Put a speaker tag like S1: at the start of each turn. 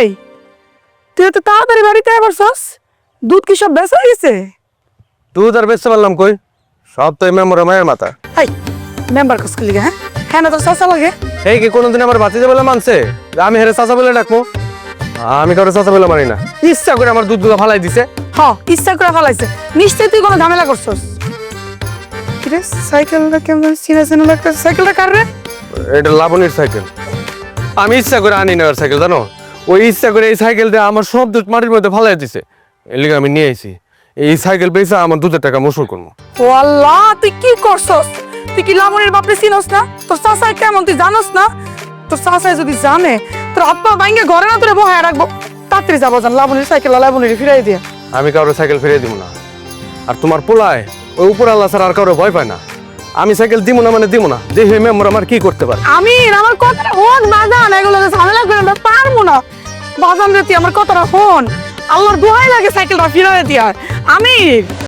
S1: এই তুই এত তাড়াতাড়ি বাড়িতে আবার দুধ কি সব বেচা গেছে
S2: দুধ আর বেচতে পারলাম কই? সব তো মেমোরে মায়ের মাথা।
S1: হাই মেম্বার কসকে লিগে হ্যাঁ হ্যাঁ? না তোর চাচা লাগে?
S2: এই কি কোনোদিন আমার বলে মানছে? আমি হেরে চাচা বলে ডাকবো? আমি কারও চাচা বলে মানি না। ইচ্ছা করে আমার দুধগুলো ফালাই দিছে।
S1: হ ইচ্ছা করে ফেলাইছে। নিশ্চয়ই তুই কোনো ঝামেলা করছস। কিরে সাইকেলটা কেমন চিনা চিনা লাগতেছে? সাইকেলটা কার রে?
S2: এটা লাবণীর সাইকেল। আমি ইচ্ছা করে আনি না সাইকেল জানো? ওই ইচ্ছা করে এই সাইকেল দিয়ে আমার সব দুধ মাটির মধ্যে ফালাই দিছে। এর লিগে আমি নিয়ে আইছি। এই সাইকেল পেয়েছে আমার দুধের টাকা মসুর করব।
S1: ও আল্লাহ তুই কি করছস? তুই কি লামনের বাপরে চিনস না? তোর চাচা কেমন তুই জানোস না? তোর চাচা যদি জানে তোর আব্বা ভাঙ্গে ঘরে না তোরে বহায় রাখব। তাড়াতাড়ি যাব জান লাবণীর সাইকেল লাবণীর ফিরাই দিয়ে।
S2: আমি কারও সাইকেল ফিরিয়ে দিব না। আর তোমার পোলায় ওই উপর আল্লাহ ছাড়া আর কারও ভয় পায় না। আমি সাইকেল দিব না মানে দিব না। দেখি মেম্বার আমার কি করতে পারে?
S1: আমি আমার কথাটা হোক বাজান রে তুই আমার কতটা ফোন আল্লাহর দোহাই লাগে সাইকেলটা ফিরাই দিয়া। আমি